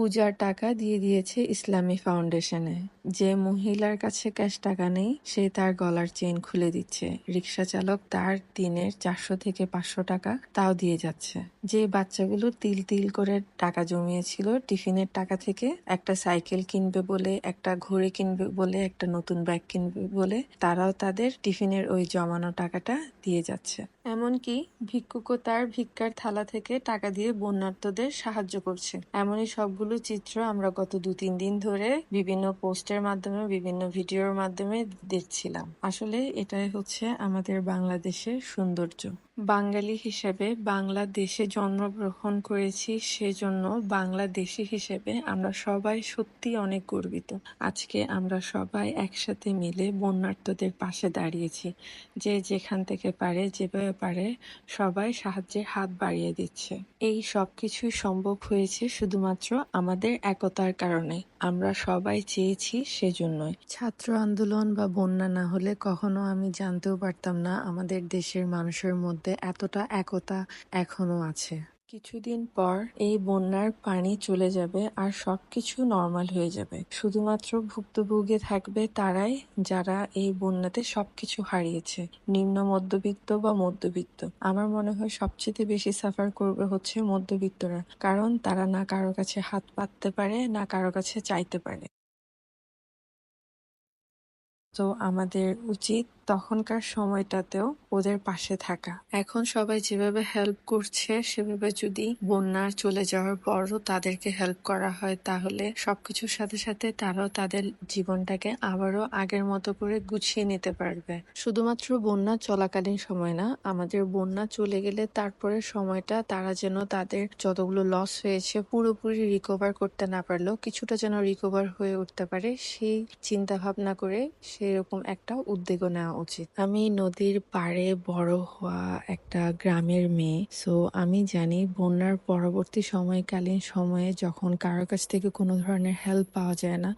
পূজার টাকা দিয়ে দিয়েছে ইসলামী ফাউন্ডেশনে। যে মহিলার কাছে ক্যাশ টাকা নেই, সে তার গলার চেইন খুলে দিচ্ছে। রিক্সা চালক তার দিনের চারশো থেকে পাঁচশো টাকা তাও দিয়ে যাচ্ছে। যে বাচ্চাগুলো তিল তিল করে টাকা জমিয়েছিল, টিফিনের টাকা থেকে একটা সাইকেল কিনবে বলে, একটা ঘড়ি কিনবে বলে, একটা নতুন ব্যাগ কিনবে বলে, তারাও তাদের টিফিনের ওই জমানো টাকাটা দিয়ে যাচ্ছে। এমনকি ভিক্ষুকও তার ভিক্ষার থালা থেকে টাকা দিয়ে বন্যার্থদের সাহায্য করছে। এমনই সবগুলো চিত্র আমরা গত দু তিন দিন ধরে বিভিন্ন পোস্টের মাধ্যমে, বিভিন্ন ভিডিওর মাধ্যমে দেখছিলাম। আসলে এটাই হচ্ছে আমাদের বাংলাদেশের সৌন্দর্য। বাঙালি হিসেবে বাংলাদেশে জন্মগ্রহণ করেছি সেজন্য বাংলাদেশি হিসেবে আমরা সবাই সত্যি অনেক গর্বিত। আজকে আমরা সবাই একসাথে মিলে বন্যার্থদের পাশে দাঁড়িয়েছি। যে যেখান থেকে পারে, যেভাবে পারে, সবাই সাহায্যের হাত বাড়িয়ে দিচ্ছে। এই সব কিছুই সম্ভব হয়েছে শুধুমাত্র আমাদের একতার কারণে। আমরা সবাই চেয়েছি সেজন্যই। ছাত্র আন্দোলন বা বন্যা না হলে কখনো আমি জানতেও পারতাম না আমাদের দেশের মানুষের মধ্যে এতটা একতা এখনও আছে। কিছুদিন পর এই বন্যার পানি চলে যাবে আর সবকিছু নর্মাল হয়ে যাবে। শুধুমাত্র ভুক্তভোগী থাকবে তারাই যারা এই বন্যাতে সবকিছু হারিয়েছে। নিম্ন মধ্যবিত্ত বা মধ্যবিত্ত। আমার মনে হয় সবচেয়ে বেশি সাফার করবে হচ্ছে মধ্যবিত্তরা। কারণ তারা না কারও কাছে হাত পাততে পারে, না কারও কাছে চাইতে পারে। তো আমাদের উচিত তখনকার সময়টাতেও ওদের পাশে থাকা। এখন সবাই যেভাবে হেল্প করছে, সেভাবে যদি বন্যা চলে যাওয়ার পরও তাদেরকে হেল্প করা হয়, তাহলে সবকিছুর সাথে সাথে তারাও তাদের জীবনটাকে আবারও আগের মতো করে গুছিয়ে নিতে পারবে। শুধুমাত্র বন্যা চলাকালীন সময় না, আমাদের বন্যা চলে গেলে তারপরে সময়টা তারা যেন তাদের যতগুলো লস হয়েছে পুরোপুরি রিকভার করতে না পারলেও কিছুটা যেন রিকভার হয়ে উঠতে পারে, সেই চিন্তা ভাবনা করে সেরকম একটা উদ্যোগও নেওয়া উচিত। আমি নদীর পাড়ে বড় হওয়া একটা গ্রামের মেয়ে। সো আমি জানি বন্যার পরবর্তী সময়কালীন সময়ে যখন কারোর কাছ থেকে কোনো ধরনের হেল্প পাওয়া যায় না,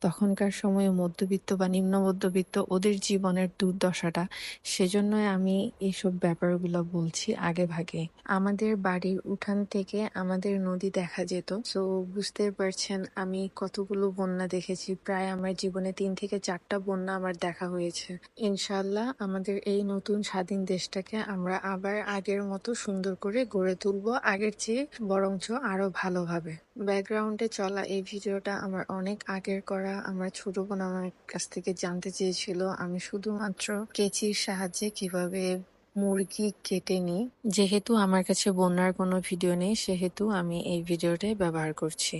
তখনকার সময়ে মধ্যবিত্ত বা নিম্ন মধ্যবিত্ত ওদের জীবনের দুর্দশাটা, সেজন্যই আমি এইসব ব্যাপারগুলো বলছি আগে ভাগে। আমাদের বাড়ির উঠান থেকে আমাদের নদী দেখা যেত। সো বুঝতে পারছেন আমি কতগুলো বন্যা দেখেছি। প্রায় আমার জীবনে তিন থেকে চারটা বন্যা আমার দেখা হয়েছে। ইনশাল্লাহ আমাদের এই নতুন স্বাধীন দেশটাকে আমরা আবার আগের মতো সুন্দর করে গড়ে তুলবো। আগের চেয়ে বরঞ্চ আরও ভালোভাবে ব্যাকগ্রাউন্ডে চলা এই ভিডিওটা আমার অনেক আগের করা। আমার ছোট বোন আমার কাছ থেকে জানতে চেয়েছিল। আমি শুধুমাত্র কেচির সাহায্যে কীভাবে মুরগি কেটে নিই। যেহেতু আমার কাছে বন্যার কোনো ভিডিও নেই, সেহেতু আমি এই ভিডিওটাই ব্যবহার করছি।